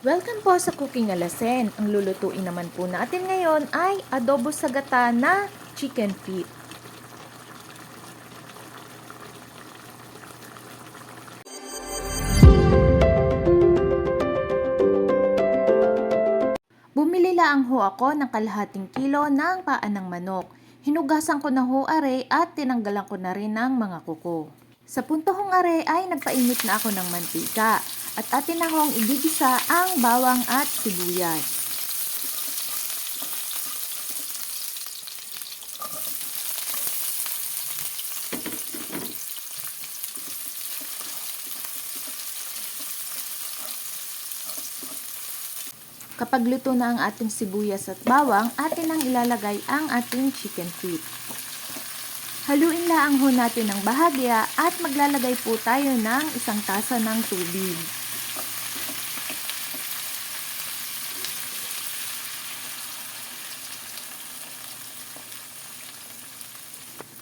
Welcome po sa Cooking Alasen. Ang lulutuin naman po natin ngayon ay adobo sa gata na chicken feet. Bumili lang ho ako ng kalahating kilo ng paan ng manok. Hinugasan ko na ho are at tinanggalan ko na rin ng mga kuko. Sa punto hong are ay nagpainit na ako ng mantika at atin na hong ang bawang at sibuyas. Kapag luto na ang ating sibuyas at bawang, atin nang ilalagay ang ating chicken feet. Haluin lang ho natin ng bahagya at maglalagay po tayo ng isang tasa ng tubig.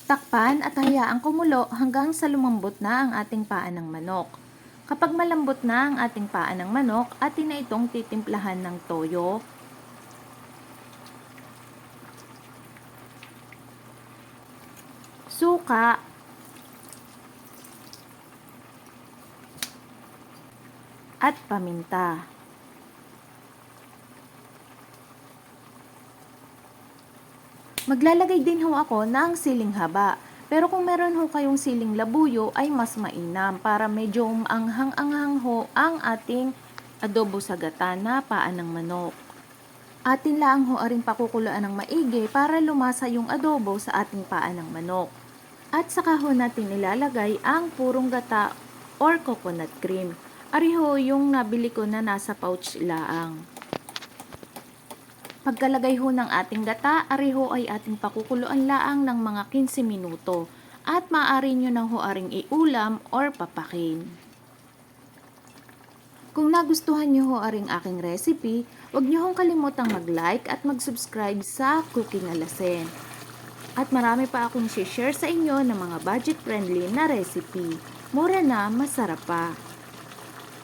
Takpan at hayaang kumulo hanggang sa lumambot na ang ating paan ng manok. Kapag malambot na ang ating paan ng manok, atin na itong titimplahan ng toyo, suka, at paminta. Maglalagay din ho ako ng siling haba. Pero kung meron ho kayong siling labuyo ay mas mainam para medyo maanghang-anghang ho ang ating adobo sa gata na paan ng manok. Atin lang ho aring pakukuluan ng maigi para lumasa yung adobo sa ating paan ng manok. At saka ho natin ilalagay ang purong gata or coconut cream. Ari ho yung nabili ko na nasa pouch laang. Pagkalagay ho ng ating gata, ari ho ay ating pakukuluan laang ng mga 15 minuto at maaari nyo nang ho aring iulam or papakin. Kung nagustuhan nyo ho aring aking recipe, huwag nyo hong kalimutang mag-like at mag-subscribe sa Cooking Alasen. At marami pa akong share sa inyo ng mga budget-friendly na recipe. Mura na, masarap pa.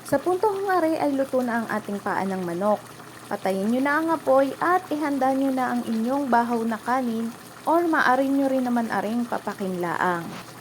Sa punto hong are ay luto na ang ating paan ng manok. Patayin nyo na ang apoy at ihanda nyo na ang inyong bahaw na kanin or maaari nyo rin naman aring papakinlaang.